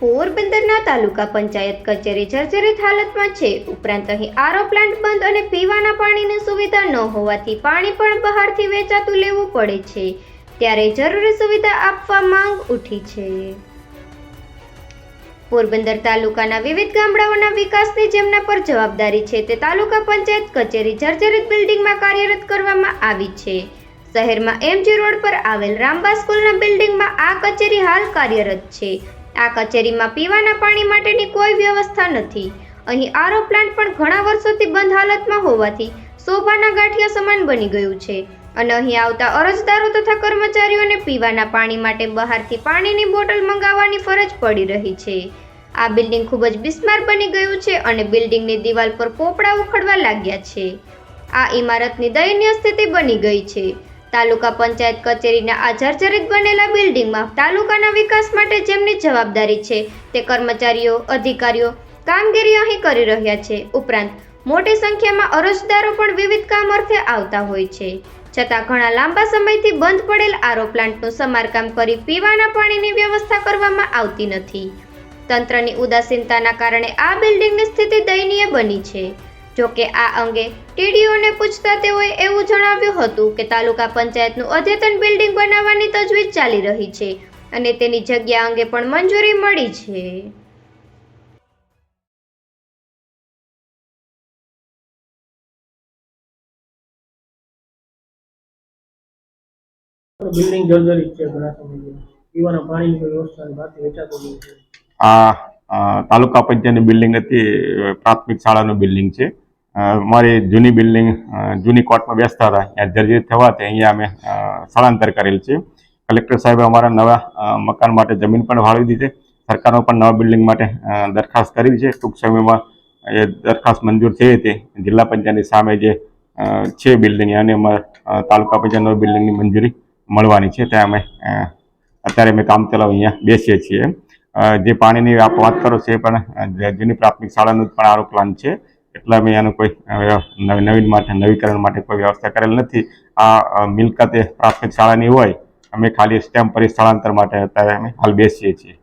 પોરબંદરના તાલુકા પંચાયત કચેરી જર્જરિત હાલતમાં છે. ઉપરાંત અહીં આરો પ્લાન્ટ બંધ અને પીવાના પાણીની સુવિધા ન હોવાથી પાણી પણ બહારથી વેચાતું લેવું પડે છે. ત્યારે જરૂરી સુવિધા આપવા માંગ ઉઠી છે. પોરબંદર તાલુકાના વિવિધ ગામડાઓના વિકાસની જેમના પર જવાબદારી છે તે તાલુકા પંચાયત કચેરી જર્જરિત બિલ્ડિંગમાં કાર્યરત કરવામાં આવી છે. શહેરમાં એમજી રોડ પર આવેલ રામબા સ્કૂલના બિલ્ડિંગમાં આ કચેરી હાલ કાર્યરત છે. આ કચેરીમાં પીવાના પાણી માટેની કોઈ વ્યવસ્થા નથી. અહીં આરો પ્લાન્ટ પણ ઘણા વર્ષોથી બંધ હાલતમાં હોવાથી શોભાના ગાંઠિયા સમાન બની ગયું છે અને અહીં આવતા અરજદારો તથા કર્મચારીઓને પીવાના પાણી માટે બહારથી પાણીની બોટલ મંગાવવાની ફરજ પડી રહી છે. આ બિલ્ડિંગ ખૂબ જ બિસ્માર બની ગયું છે અને બિલ્ડિંગની દિવાલ પર પોપડા ઉખડવા લાગ્યા છે. આ ઇમારતની દયનીય સ્થિતિ બની ગઈ છે. તાલુકા પંચાયત કચેરીના આ જર્જરિત બનેલા બિલ્ડિંગમાં તાલુકાના વિકાસ માટે જેમની જવાબદારી છે, તે કર્મચારીઓ, અધિકારીઓ કામગીરી અહીં કરી રહ્યા છે. ઉપરાંત, મોટી સંખ્યામાં અરજદારો પણ વિવિધ કામ અર્થે આવતા હોય છે. છતાં, ઘણા લાંબા સમયથી બંધ પડેલ આરો પ્લાન્ટનું સમારકામ કરી પીવાના પાણીની વ્યવસ્થા કરવામાં આવતી નથી. તંત્રની ઉદાસીનતાના કારણે આ બિલ્ડિંગની સ્થિતિ દયનીય બની છે. જો કે આ અંગે ટીડીઓને પૂછતા તેઓએ એવું જણાવ્યું હતું કે તાલુકા પંચાયતનું અદ્યતન બિલ્ડિંગ બનાવવાની તજવીજ ચાલી રહી છે અને તેની જગ્યા અંગે પણ મંજૂરી મળી છે. બિલ્ડિંગ જર્જરિત છે ઘણા સમયથી પીવાના પાણીની કોઈ વ્યવસ્થા નથી બહારથી વેચાતું નહીં આ તાલુકા પંચાયતની બિલ્ડિંગ હતી પ્રાથમિક શાળાનું બિલ્ડિંગ છે. અ, અમારી જૂની બિલ્ડિંગ જૂની કોર્ટમાં બેસતા હતા. ત્યાં જર્જરિત થવાથી અહીંયા અમે સ્થળાંતર કરેલ છે. કલેક્ટર સાહેબે અમારા નવા મકાન માટે જમીન પણ ફાળવી દીધી છે. સરકારમાં પણ નવા બિલ્ડિંગ માટે દરખાસ્ત કરી છે. ટૂંક સમયમાં એ દરખાસ્ત મંજૂર થઈ હતી જિલ્લા પંચાયતની સામે જે છે બિલ્ડિંગ અને અમારા તાલુકા નવી બિલ્ડિંગની મંજૂરી મળવાની છે. ત્યાં અમે અત્યારે અમે કામ ચલાવ અહીંયા બેસીએ છીએ. જે પાણીની આપ વાત કરો છો એ પણ જૂની પ્રાથમિક શાળાનું પણ આરો પ્લાન છે. એટલે અમે એનું કોઈ નવીન માટે, નવીકરણ માટે કોઈ વ્યવસ્થા કરેલ નથી. આ મિલકતે પ્રાથમિક શાળાની હોય, અમે ખાલી સ્ટેમ્પ પર સ્થળાંતર માટે અત્યારે અમે હાલ બેસીએ છીએ.